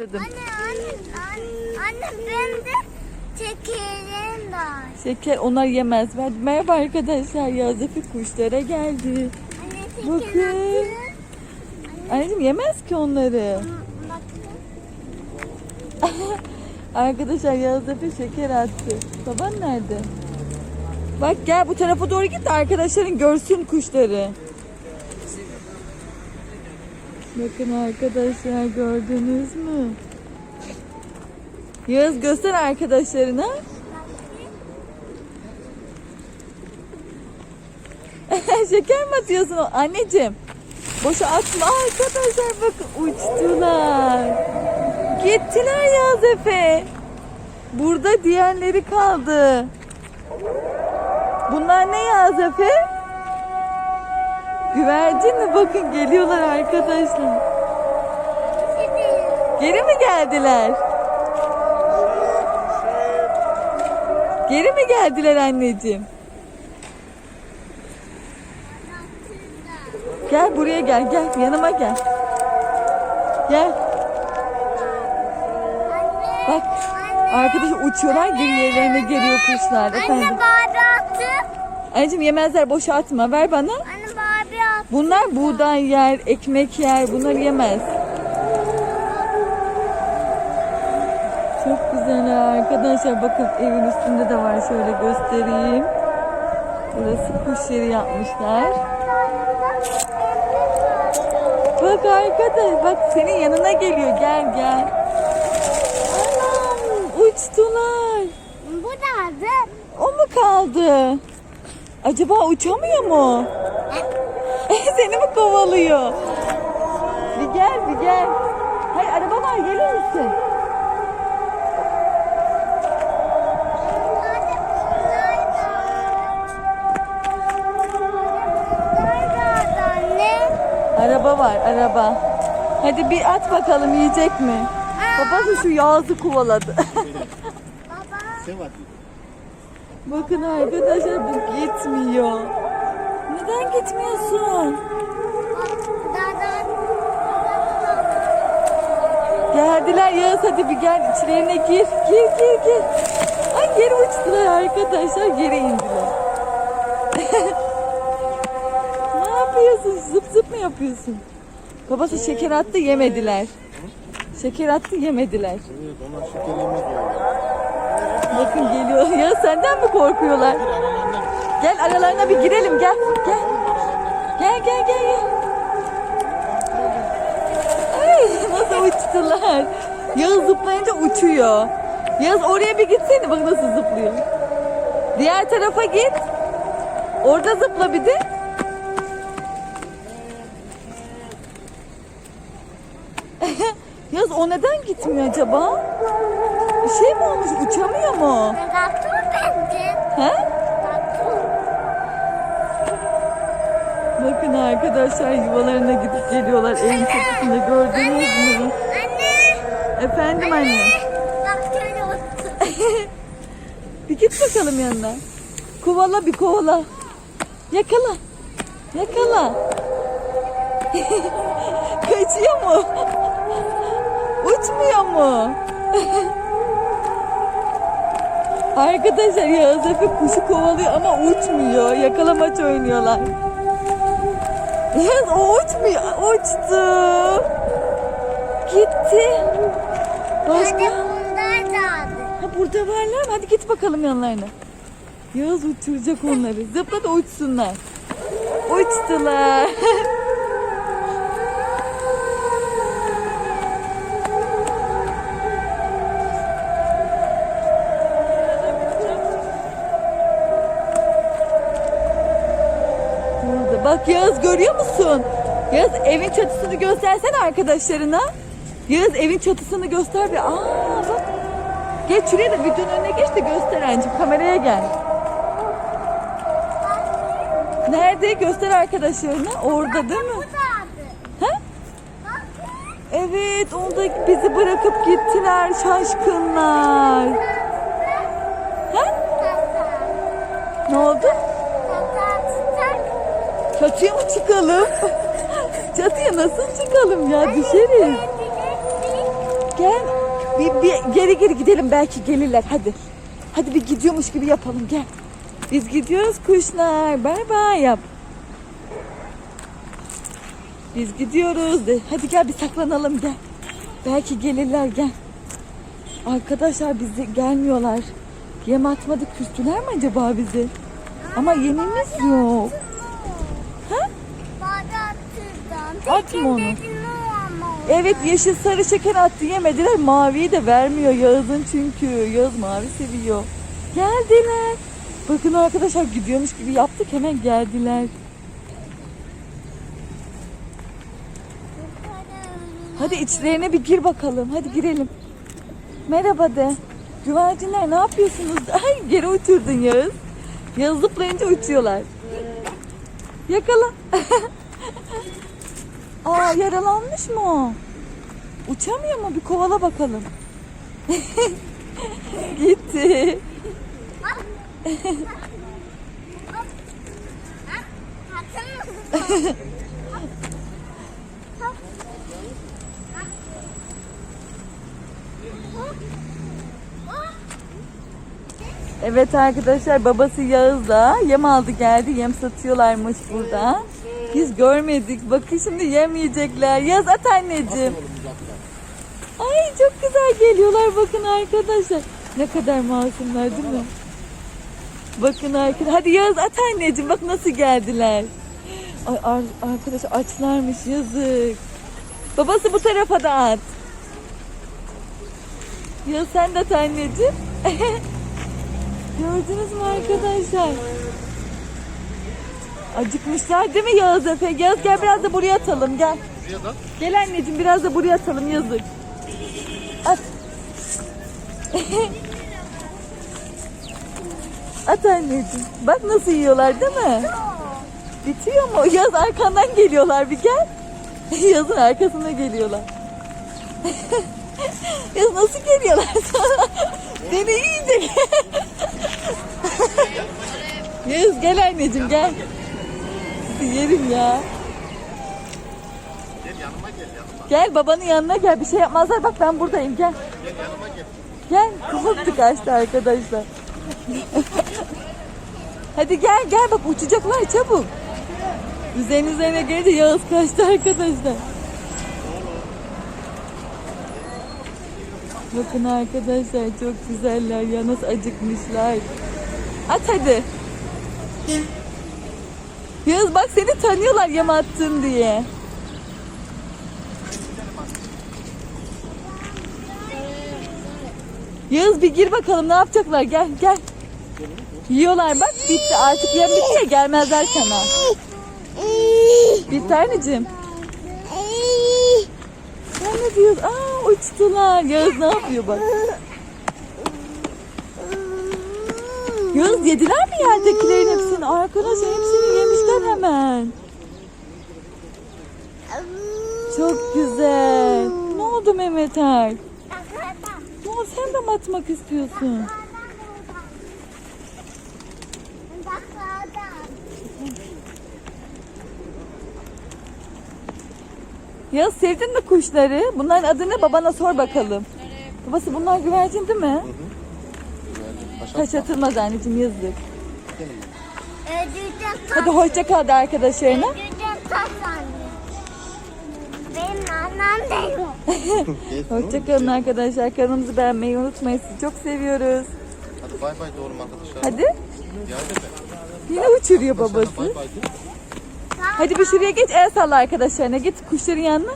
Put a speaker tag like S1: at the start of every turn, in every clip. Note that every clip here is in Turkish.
S1: dedim.
S2: Anne anne anne, benim de şekerim var.
S1: Şeker onlar yemez. Merhaba arkadaşlar. Yazefi kuşlara geldi.
S2: Anne
S1: Bakın. Anneciğim yemez ki onları. Arkadaşlar Yazefi şeker attı. Baban nerede? Bak gel bu tarafa doğru git de arkadaşların görsün kuşları. Bakın arkadaşlar gördünüz mü? Yağız göster arkadaşlarına. Şeker mi atıyorsun? Anneciğim. Boşa atma arkadaşlar bakın uçtular. Gittiler Yağız Efe. Burada diğerleri kaldı. Bunlar ne Yağız Efe? Güvercin mi? Bakın geliyorlar arkadaşlar. Geri mi geldiler? Geri mi geldiler anneciğim? Gel buraya gel gel yanıma gel. Gel bak arkadaşlar uçuyorlar geri yerlerine geliyor kuşlar
S2: Anne
S1: efendim.
S2: Barbie attı.
S1: Anneciğim yemezler boşa atma ver bana. Bunlar buğday yer, ekmek yer bunlar yemez. Çok güzel arkadaşlar bakın evin üstünde de var şöyle göstereyim. Burası kuş yeri yapmışlar. Bak arkadaş bak senin yanına geliyor gel gel. Anam uçtular.
S2: Bu nerede?
S1: O mu kaldı? Acaba uçamıyor mu? Seni mi kovalıyor? Bir gel bir gel. Hayır araba var gelir misin? Araba var araba. Hadi bir at bakalım yiyecek mi? Babası şu Yağız'ı kovaladı.
S2: Baba.
S1: Bakın arkadaşlar bu gitmiyor. Neden gitmiyorsun? Geldiler Yağız hadi bir gel içlerine gir. Gir gir gir. Ay geri uçtular arkadaşlar geri indiler. ne yapıyorsun? Zıp zıp mı yapıyorsun? Babası şeker attı yemediler. Şeker attı yemediler.
S3: Evet onlar şeker yani.
S1: Bakın geliyor. Ya senden mi korkuyorlar? Gel aralarına bir girelim gel. Gel. Gel gel gel gel. Ay nasıl uçtular. Yağız zıplayınca uçuyor. Yağız oraya bir gitsene bak nasıl zıplıyor. Diğer tarafa git. Orada zıpla bir de. Yağız o neden gitmiyor acaba? Bir şey mi olmuş? Uçamıyor mu?
S2: Traktör bence.
S1: He? Bakın arkadaşlar yuvalarına gidip geliyorlar evin çatısında gördünüz mü?
S2: Anne.
S1: Efendim anne.
S2: Oldu.
S1: Bir git bakalım yanına. Kovala bir kovala. Yakala. Yakala. Kaçıyor mu? Uçmuyor mu? Arkadaşlar Yağız Efe kuşu kovalıyor ama uçmuyor. Yakalamaç oynuyorlar. Yağız o uçmuyor. Uçtu. Gitti. Başka?
S2: Bunlar da aldı.
S1: Ha burada varlar mı? Hadi git bakalım yanlarına. Yağız uçuracak onları. Zıpla da uçsunlar. Uçtular. Bak Yağız görüyor musun? Yağız evin çatısını göstersene arkadaşlarına. Yağız evin çatısını göster bir. Aa bak. Geç şuraya da videonun önüne geç de göster anneciğim. Kameraya gel. Nerede? Göster arkadaşlarına. Orada değil mi? Ha? Evet, onda bizi bırakıp gittiler şaşkınlar. Ha? Ne oldu? Çatıya mı çıkalım? Çatıya nasıl çıkalım ya? Düşeriz. Gel. Bir, bir geri geri gidelim belki gelirler hadi. Hadi bir gidiyormuş gibi yapalım gel. Biz gidiyoruz kuşlar. Bay bay yap. Biz gidiyoruz de. Hadi gel bir saklanalım gel. Belki gelirler gel. Arkadaşlar bize gelmiyorlar. Yem atmadık küstüler mi acaba bizi? Ama yemimiz yok. Ha?
S2: Bana attırdım.
S1: Atma onu. Evet yeşil sarı şeker attı yemediler. Maviyi de vermiyor Yağız'ın çünkü. Yağız mavi seviyor. Geldiler. Bakın arkadaşlar gidiyormuş gibi yaptık hemen geldiler. Hadi içlerine bir gir bakalım. Hadi girelim. Merhaba de. Güvercinler ne yapıyorsunuz? Ay geri uçurdun Yağız. Yağız zıplayınca uçuyorlar. Yakala. Aa yaralanmış mı o? Uçamıyor mu? Bir kovala bakalım. Gitti. Evet arkadaşlar babası Yağız'la yem aldı geldi. Yem satıyorlarmış burada. Biz görmedik. Bakın şimdi yem yiyecekler. Yaz at anneciğim. Ay çok güzel geliyorlar bakın arkadaşlar. Ne kadar masumlar değil mi? Bakın arkadaşlar. Hadi Yağız at anneciğim. Bak nasıl geldiler. Ay ar- arkadaş açlarmış yazık. Babası bu tarafa da at. Ya sen de at anneciğim. Gördünüz mü arkadaşlar? Acıkmışlar değil mi Yağız Efe? Yağız gel biraz da buraya atalım gel.
S3: Buraya da
S1: Gel anneciğim biraz da buraya atalım yazık. At. At anneciğim. Bak nasıl yiyorlar değil mi? Bitiyor mu? Yaz arkandan geliyorlar bir gel. Yazın arkasına geliyorlar. Yaz nasıl geliyorlar sana? Seni yiyecek. Yaz gel anneciğim gel. Sizi yerim ya.
S3: gel yanıma gel yanıma.
S1: Gel babanın yanına gel. Bir şey yapmazlar. Bak ben buradayım. Gel.
S3: Gel yanıma gel.
S1: Gel. Kızıltı kaçtı arkadaşlar. Hadi gel gel bak uçacaklar çabuk. Üzerine üzerine gelince Yağız kaçtı arkadaşlar. Bakın arkadaşlar çok güzeller ya nasıl acıkmışlar. At hadi. Yağız bak seni tanıyorlar yem attın diye. Yağız bir gir bakalım ne yapacaklar gel gel. Yiyorlar bak bitti artık yem bitti ya gelmezler sana. Bir tanecim. Sen ne diyorsun? Aa uçtular. Yağız ne yapıyor bak. Yağız yediler mi yerdekilerin hepsini? Arkadaşlar hepsini yemişler hemen. Çok güzel. Ne oldu Mehmet Er? Ne oldu sen de mi atmak istiyorsun? Ya sevdin mi kuşları? Bunların adı ne? Babana sor bakalım. Babası bunlar güvercin değil mi?
S3: Taş
S1: atılmaz anneciğim yazık. Hadi hoşça kal de arkadaşlarına.
S2: Benim annem benim.
S1: Hoşça kalın arkadaşlar. Kanalımızı beğenmeyi unutmayın. Sizi çok seviyoruz.
S3: Hadi bay bay doğru arkadaşlar.
S1: Hadi. Yine uçuruyor
S3: Babası. Bay bay de.
S1: Hadi bir şuraya geç el salla arkadaşlarına. Git kuşların yanına.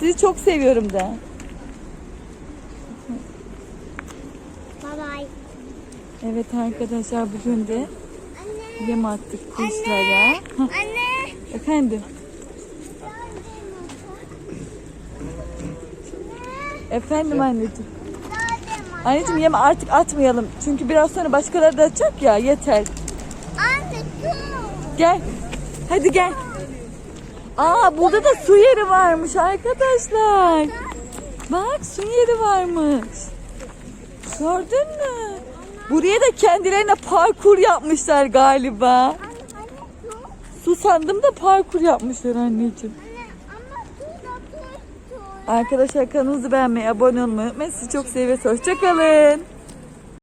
S1: Sizi çok seviyorum de.
S2: Bye bye.
S1: Evet arkadaşlar bugün de. Yem attık kuşlara. Hah,
S2: Anne.
S1: Efendim. Efendim anneciğim. Anneciğim yem artık atmayalım. Çünkü biraz sonra başkaları da atacak ya yeter.
S2: Anne.
S1: Gel. Hadi gel. Aa burada da su yeri varmış arkadaşlar. Bak su yeri varmış. Gördün mü? Buraya da kendilerine parkur yapmışlar galiba.
S2: Anne anne.
S1: Su sandım da parkur yapmışlar anneciğim. Arkadaşlar kanalımızı beğenmeyi, abone olmayı unutmayın. Sizi çok seviyoruz. Hoşçakalın.